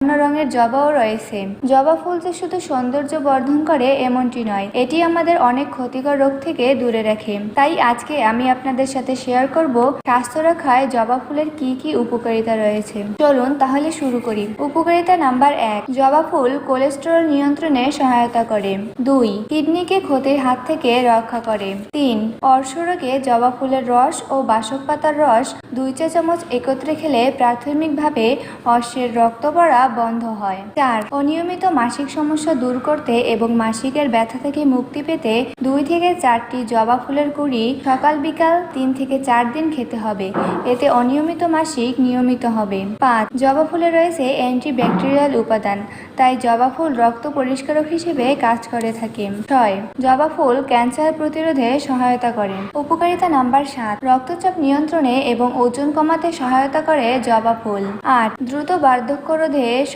অন্য রঙের জবাও রয়েছে। জবা ফুল যে শুধু সৌন্দর্য বর্ধন করে এমনটি নয়, এটি আমাদের অনেক ক্ষতিকর রোগ থেকে দূরে রাখে। তাই আজকে আমি আপনাদের সাথে শেয়ার করব স্বাস্থ্য রক্ষায় জবা ফুলের কি কি উপকারিতা রয়েছে। চলুন তাহলে শুরু করি। উপকারিতা নাম্বার এক, জবা ফুল কোলেস্টেরল নিয়ন্ত্রণে সহায়তা করে। দুই, কিডনিকে ক্ষতির হাত থেকে রক্ষা করে। তিন, অর্শরোগে জবা ফুলের রস ও বাসক পাতার রস দুই চা চামচ একত্রে খেলে প্রাথমিকভাবে অশ্বের রক্ত পড়া বন্ধ হয়। চার, অনিয়মিত মাসিক সমস্যা দূর করতে এবং মাসিকের ব্যথা থেকে মুক্তি পেতে দুই থেকে চারটি জবা ফুলের কুড়ি সকাল বিকাল তিন থেকে চার দিন খেতে হবে। এতে অনিয়মিত মাসিক নিয়মিত হবে। পাঁচ, জবা ফুলে রয়েছে অ্যান্টিব্যাকটেরিয়াল উপাদান, তাই জবা ফুল রক্ত পরিষ্কারক হিসেবে কাজ করে থাকে। ছয়, জবা ফুল ক্যান্সার প্রতিরোধে সহায়তা করে। উপকারিতা নাম্বার সাত, রক্তচাপ নিয়ন্ত্রণে এবং ওজন কমাতে সহায়তা করে জবা ফুল। আর দ্রুত বার্ধক্য রোধে